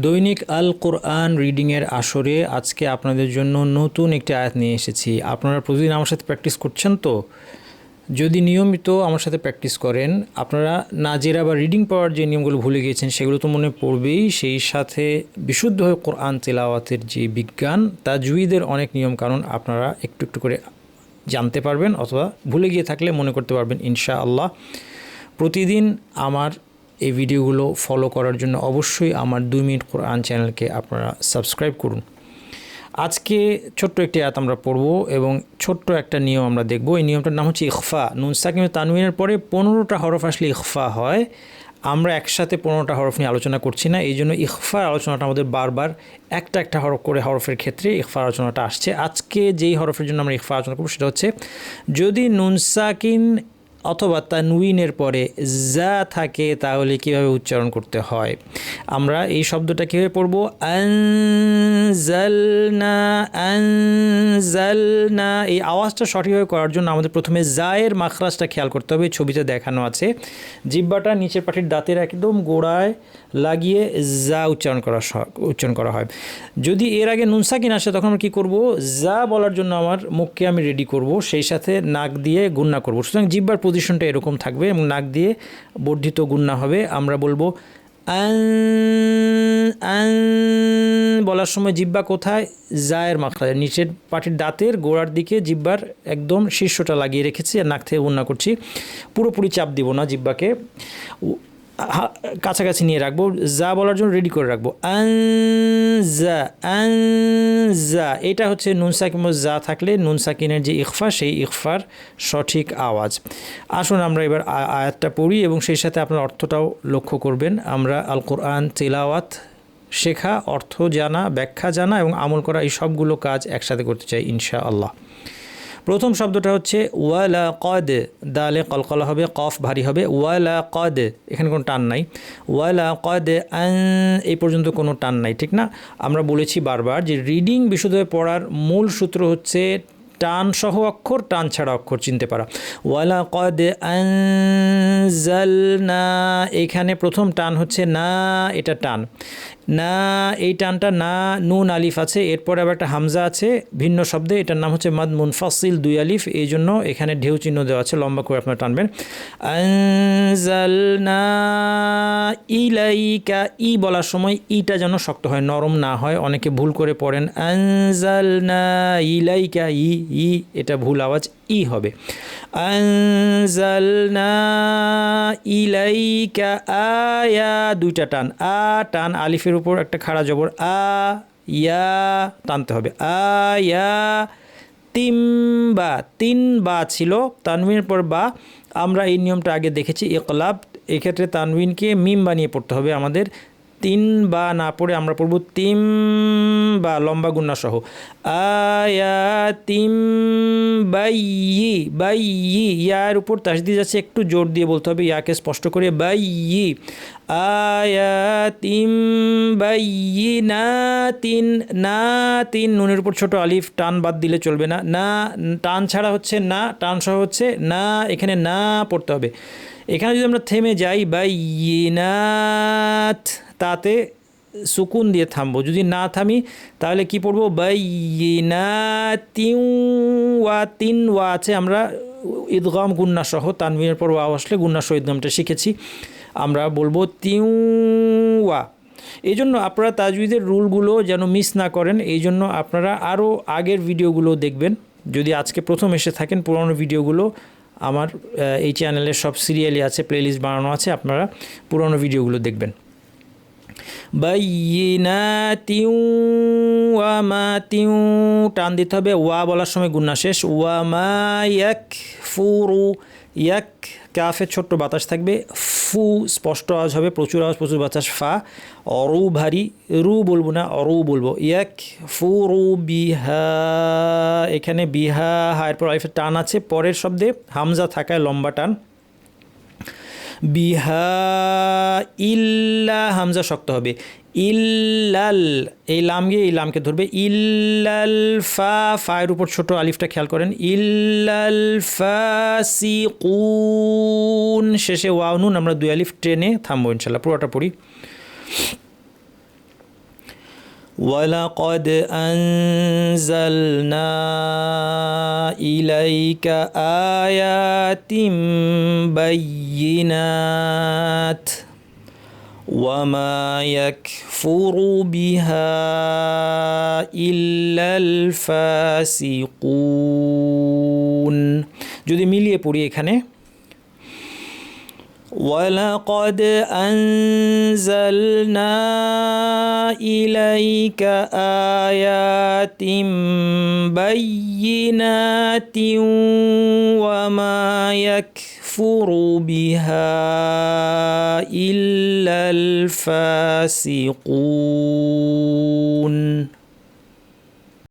দৈনিক আল কোরআন রিডিংয়ের আসরে আজকে আপনাদের জন্য নতুন একটি আয়াত নিয়ে এসেছি। আপনারা প্রতিদিন আমার সাথে প্র্যাকটিস করছেন তো? যদি নিয়মিত আমার সাথে প্র্যাকটিস করেন, আপনারা নাজেরা বা রিডিং পাওয়ার যে নিয়মগুলো ভুলে গিয়েছেন, সেগুলো তো মনে পড়বেই। সেই সাথে বিশুদ্ধভাবে কোরআন তেলাওয়াতের যে বিজ্ঞান তা জুইদের অনেক নিয়ম কারণ আপনারা একটু একটু করে জানতে পারবেন অথবা ভুলে গিয়ে থাকলে মনে করতে পারবেন ইনশা আল্লাহ প্রতিদিন আমার এই ভিডিওগুলো ফলো করার জন্য অবশ্যই আমার দুই মিনিট কোরআন চ্যানেলকে আপনারা সাবস্ক্রাইব করুন। আজকে ছোট্ট একটি আয়াত আমরা পড়ব এবং ছোট্ট একটা নিয়ম আমরা দেখব। এই নিয়মটার নাম হচ্ছে ইখফা। নুন সাকিম তানবিনের পরে পনেরোটা হরফ আসলে ইখফা হয়। আমরা একসাথে পনেরোটা হরফ নিয়ে আলোচনা করছি না। এই জন্য ইখফার আলোচনাটা আমাদের বারবার একটা একটা হরফ করে হরফের ক্ষেত্রে ইখফা আলোচনাটা আসছে। আজকে যেই হরফের জন্য আমরা ইখফা আলোচনা করব সেটা হচ্ছে, যদি নুন সাকিন অথবা তানউইনের পরে যা থাকে তাহলে কীভাবে উচ্চারণ করতে হয়? আমরা এই শব্দটা কীভাবে পড়ব? আনজালনা আনজালনা। এই আওয়াজটা সঠিকভাবে করার জন্য আমাদের প্রথমে জায়ের মাখরাজটা খেয়াল করতে হবে। ছবিতে দেখানো আছে। জিব্বাটা নিচের পাটির দাঁতের একদম গোড়ায় লাগিয়ে যা উচ্চারণ করা উচ্চারণ করা হয়। যদি এর আগে নুনসাকিন আসে, তখন আমরা কী করব? যা বলার জন্য আমার মুখকে আমি রেডি করব। সেই সাথে নাক দিয়ে গুন্না করব। সুতরাং জিব্বার পজিশনটা এরকম থাকবে এবং নাক দিয়ে বর্ধিত গুন্না হবে। আমরা বলব বলার সময় জিব্বা কোথায়? জায়ের মাখরা নিচের পাটির দাঁতের গোড়ার দিকে জিব্বার একদম শীর্ষটা লাগিয়ে রেখেছি আর নাক থেকে গুন্না করছি। পুরোপুরি চাপ দিব না জিব্বাকে কাছাকাছি নিয়ে রাখব, যা বলার জন্য রেডি করে রাখব। আনজা এটা হচ্ছে নুন সাকিম যা থাকলে নুন সাকিনের যে ইকফা সেই ইকফার সঠিক আওয়াজ। আসুন আমরা এবার আয়াতটা পড়ি এবং সেই সাথে আপনার অর্থটাও লক্ষ্য করবেন। আমরা আল কোরআন তেলাওয়াত, শেখা, অর্থ জানা, ব্যাখ্যা জানা এবং আমল করা এই সবগুলো কাজ একসাথে করতে চাই ইনশা আল্লাহ প্রথম শব্দটা হচ্ছে ওয়ালা কদ, দালে কলকলা হবে, কফ ভারী হবে, ওয়ালা কদ, এখানে কোনো টান নাই। ওয়ালা কদ আন, এই পর্যন্ত কোনো টান নাই, ঠিক না? আমরা বলেছি বারবার যে রিডিং বিশুদ্ধভাবে পড়ার মূল সূত্র হচ্ছে টান সহ অক্ষর, টান ছাড়া অক্ষর চিনতে পারা। ওয়ালা কদ না এখানে প্রথম টান হচ্ছে না, এটা টান। না, এই টানটা না, নুন, আলিফ আছে, এরপরে আবার একটা হামজা আছে, ভিন্ন শব্দে, এটার নাম হচ্ছে মাদ মুনফাসিল দুই আলিফ, এই জন্য এখানে ঢেউ চিহ্ন দেওয়া আছে, লম্বা করে আপনারা টানবেন। আনজালনা ইলাইকা, ই বলার সময় ইটা যেন শক্ত হয়, নরম না হয়, অনেকে ভুল করে পড়েন। আনজালনা ইলাইকা, ই ই, এটা ভুল আওয়াজ, ই হবে। আনজালনা ইলাইকা আয়া, দুইটা টান। আ টান আলিফের উপর একটা খাড়া জবর। আ, ইয়া, টানতে হবে। আয়া তিন বা তিন বা ছিল। তানবিনের পর বা, আমরা এই নিয়মটা আগে দেখেছি, ইকলাব। এক্ষেত্রে তানবিনকে মিম বানিয়ে পড়তে হবে আমাদের। তিন বা না পড়ে আমরা পড়ব তিম বা লম্বা গুন্না সহ আয়া তিম বাইয়ি বাইয়ি, ইয়ার উপর তাসদি যাচ্ছে একটু জোর দিয়ে বলতে হবে, ইয়াকে স্পষ্ট করে, বাইয়ি। আয়া তিম বাইয়ি না তিন না তিন নুনের উপর ছোট আলিফ, টান বাদ দিলে চলবে না। না, টান ছাড়া হচ্ছে না, টান সহ হচ্ছে না, এখানে না পড়তে হবে। এখানে যদি আমরা থেমে যাই বাইনাত তাতে সুকুন দিয়ে থামবো। যদি না থামি, তাহলে কি পড়ব? বাইনাতিউ ওয়া তিন ওয়া আছে। আমরা ঈদগাম গুন্না সহ তানবিনের পর ওয়া আসলে গুন্না সহ ঈদগামটা শিখেছি। আমরা বলব তিউ ওয়া। এই জন্য আপনারা তাজবিদের রুলগুলো যেন মিস না করেন এই জন্য আপনারা আরও আগের ভিডিওগুলো দেখবেন। যদি আজকে প্রথম এসে থাকেন, পুরনো ভিডিওগুলো, আমার এই চ্যানেলে সব সিরিয়ালই আছে, প্লেলিস্ট বানানো আছে, আপনারা পুরনো ভিডিওগুলো দেখবেন। টান দিতে হবে। ওয়া বলার সময় গুন্না শেষ। ওয়া ইয়াক ফুরু ইয়াক কাফের ছোট্ট বাতাস থাকবে। ফু স্পষ্ট আওয়াজ হবে। প্রচুর আওয়াজ, প্রচুর বাতাস। ফা অরু ভারী। রু বলব না, অরু বলব। ইয়াক ফুরু বিহা। এখানে বিহা, হায়ের পর আলিফের টান আছে। পরের শব্দে হামজা থাকায় লম্বা টান। বিহা ইল্লা হামজা শক্ত হবে ইল্লাল এই লাম গিয়ে এই লামকে ধরবে ইল্লাল ফা ফায়ের উপর ছোট আলিফটা খেয়াল করেন ইল্লাল ফাসিকুন শেষে ওয়াও নুন আমরা দুই আলিফ ট্রেনে থামবো ইনশাল্লাহ পুরোটা পড়ি ولقد أنزلنا إليك آيات بينات وما يكفر بها إلا الفاسقون যদি মিলিয়ে পড়ি এখানে ولقد أنزلنا إليك آيات بينات وما يكفر بها إلا الفاسقون.